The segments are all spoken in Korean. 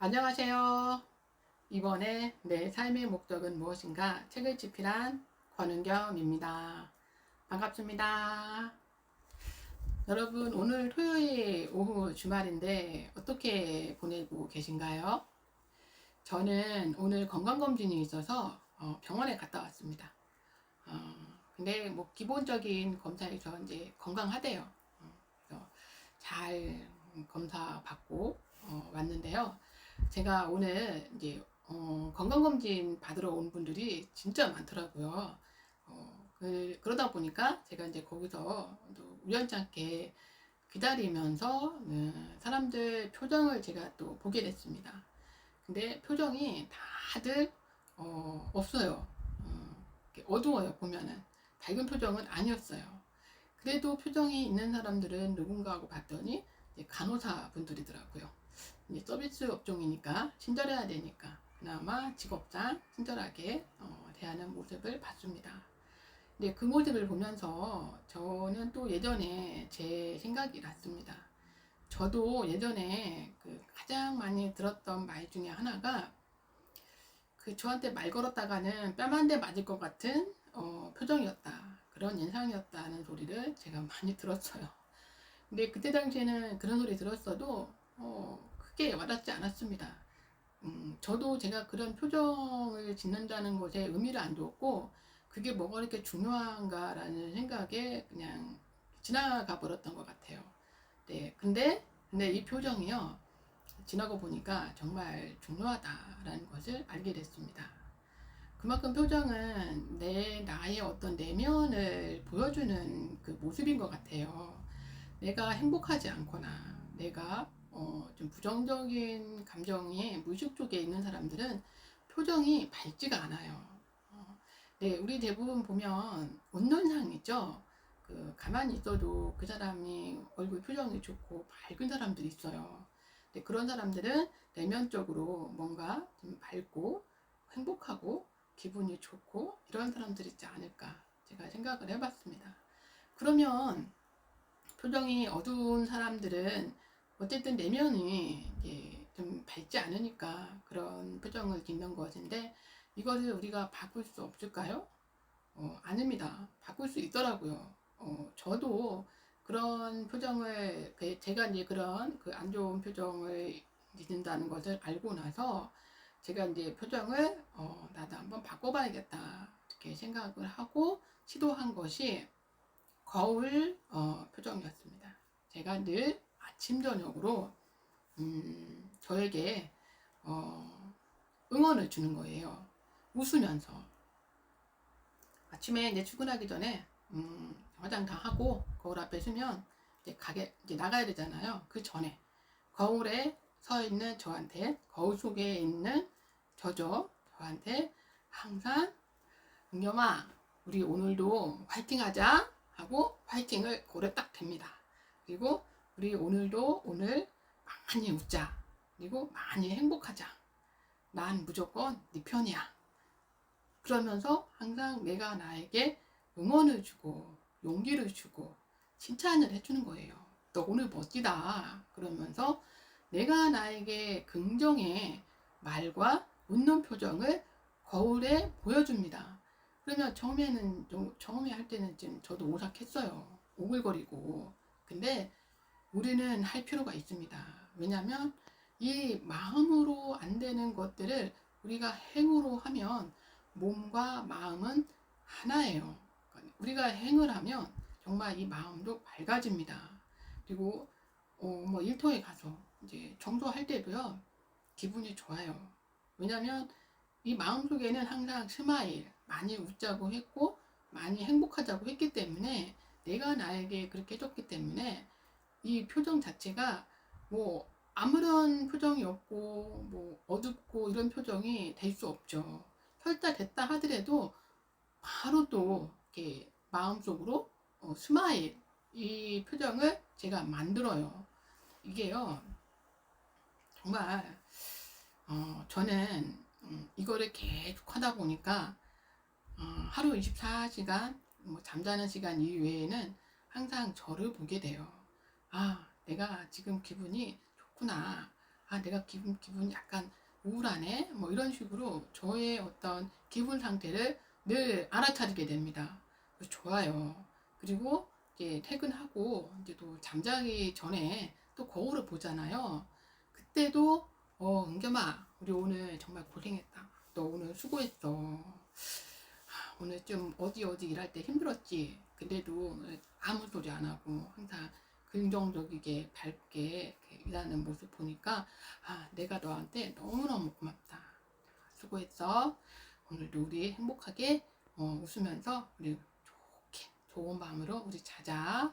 안녕하세요. 이번에 내 삶의 목적은 무엇인가 책을 집필한 권은경입니다. 반갑습니다. 여러분, 오늘 토요일 오후 주말인데 어떻게 보내고 계신가요? 저는 오늘 건강검진이 있어서 어, 병원에 갔다 왔습니다. 어, 근데 뭐 기본적인 검사에서 이제 건강하대요. 어, 잘 검사 받고 어, 왔는데요. 제가 오늘 이제 어, 건강검진 받으러 온 분들이 진짜 많더라고요. 어, 그, 그러다 보니까 제가 이제 거기서 또 우연찮게 기다리면서 음, 사람들 표정을 제가 또 보게 됐습니다. 근데 표정이 다들 어, 없어요. 어, 어두워요 보면은 밝은 표정은 아니었어요. 그래도 표정이 있는 사람들은 누군가 하고 봤더니 간호사 분들이더라고요. 이제 서비스 업종이니까 친절해야 되니까 그나마 직업상 친절하게 어, 대하는 모습을 봤습니다. 근데 그 모습을 보면서 저는 또 예전에 제 생각이 났습니다. 저도 예전에 그 가장 많이 들었던 말 중에 하나가 그 저한테 말 걸었다가는 뺨 한 대 맞을 것 같은 어, 표정이었다. 그런 인상이었다는 소리를 제가 많이 들었어요. 근데 그때 당시에는 그런 소리 들었어도 어, 크게 와닿지 않았습니다. 음, 저도 제가 그런 표정을 짓는다는 것에 의미를 안 두었고 그게 뭐가 그렇게 중요한가라는 생각에 그냥 지나가 버렸던 것 같아요. 네, 근데 근데 이 표정이요 지나고 보니까 정말 중요하다라는 것을 알게 됐습니다. 그만큼 표정은 내 나의 어떤 내면을 보여주는 그 모습인 것 같아요. 내가 행복하지 않거나 내가 어, 좀 부정적인 감정이 무의식 쪽에 있는 사람들은 표정이 밝지가 않아요. 어, 네, 우리 대부분 보면 웃는 상이죠. 그 가만히 있어도 그 사람이 얼굴 표정이 좋고 밝은 사람들이 있어요. 근데 그런 사람들은 내면적으로 뭔가 좀 밝고 행복하고 기분이 좋고 이런 사람들이 있지 않을까 제가 생각을 해봤습니다. 그러면 표정이 어두운 사람들은 어쨌든 내면이 좀 밝지 않으니까 그런 표정을 짓는 것인데 이것을 우리가 바꿀 수 없을까요? 어, 아닙니다. 바꿀 수 있더라고요. 어, 저도 그런 표정을 그 제가 이제 그런 그 안 좋은 표정을 짓는다는 것을 알고 나서 제가 이제 표정을 어, 나도 한번 바꿔봐야겠다 이렇게 생각을 하고 시도한 것이 거울 어, 표정이었습니다. 제가 늘 아침 저녁으로 음, 저에게 어, 응원을 주는 거예요. 웃으면서 아침에 이제 출근하기 전에 음, 화장 다 하고 거울 앞에 서면 이제 가게 이제 나가야 되잖아요. 그 전에 거울에 서 있는 저한테 거울 속에 있는 저죠 저한테 항상 은겸아 우리 오늘도 화이팅 하자 하고 화이팅을 고래 딱 댑니다. 그리고 우리 오늘도 오늘 많이 웃자. 그리고 많이 행복하자. 난 무조건 네 편이야. 그러면서 항상 내가 나에게 응원을 주고 용기를 주고 칭찬을 해주는 거예요. 너 오늘 멋지다. 그러면서 내가 나에게 긍정의 말과 웃는 표정을 거울에 보여줍니다. 그러면 처음에는 좀 처음에 할 때는 좀 저도 오싹했어요. 오글거리고. 근데 우리는 할 필요가 있습니다. 왜냐하면 이 마음으로 안 되는 것들을 우리가 행으로 하면 몸과 마음은 하나예요. 그러니까 우리가 행을 하면 정말 이 마음도 밝아집니다. 그리고 어, 뭐 일터에 가서 이제 청소할 때도요 기분이 좋아요. 왜냐하면 이 마음 속에는 항상 스마일 많이 웃자고 했고 많이 행복하자고 했기 때문에 내가 나에게 그렇게 해줬기 때문에 이 표정 자체가 뭐 아무런 표정이 없고 뭐 어둡고 이런 표정이 될 수 없죠. 설사 됐다 하더라도 바로 또 이렇게 마음속으로 어, 스마일 이 표정을 제가 만들어요. 이게요 정말 어, 저는 음, 이거를 계속 하다 보니까 어, 하루 24시간 뭐 잠자는 시간 이외에는 항상 저를 보게 돼요. 아, 내가 지금 기분이 좋구나. 아 내가 기분 기분 약간 우울하네 뭐 이런 식으로 저의 어떤 기분 상태를 늘 알아차리게 됩니다. 좋아요. 그리고 이제 퇴근하고 이제 또 잠자기 전에 또 거울을 보잖아요. 그때도 어 은겸아 우리 오늘 정말 고생했다. 너 오늘 수고했어. 하, 오늘 좀 어디 어디 일할 때 힘들었지. 근데도 아무 소리 안 하고 항상 긍정적이게 밝게 일하는 모습 보니까 아 내가 너한테 너무너무 고맙다. 수고했어. 오늘도 우리 행복하게 어, 웃으면서 우리 좋게 좋은 마음으로 우리 자자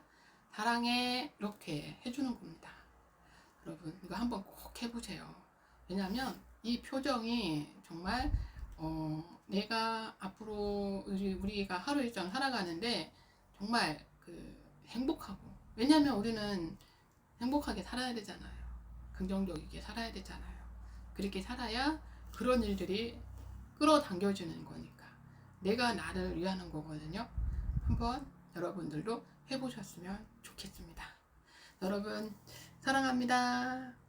사랑해 이렇게 해주는 겁니다. 여러분 이거 한번 꼭 해보세요. 왜냐하면 이 표정이 정말 어, 내가 앞으로 우리, 우리가 하루 일정 살아가는데 정말 그 행복하고 왜냐하면 우리는 행복하게 살아야 되잖아요. 긍정적이게 살아야 되잖아요. 그렇게 살아야 그런 일들이 끌어당겨지는 거니까 내가 나를 위하는 거거든요. 한번 여러분들도 해보셨으면 좋겠습니다. 여러분 사랑합니다.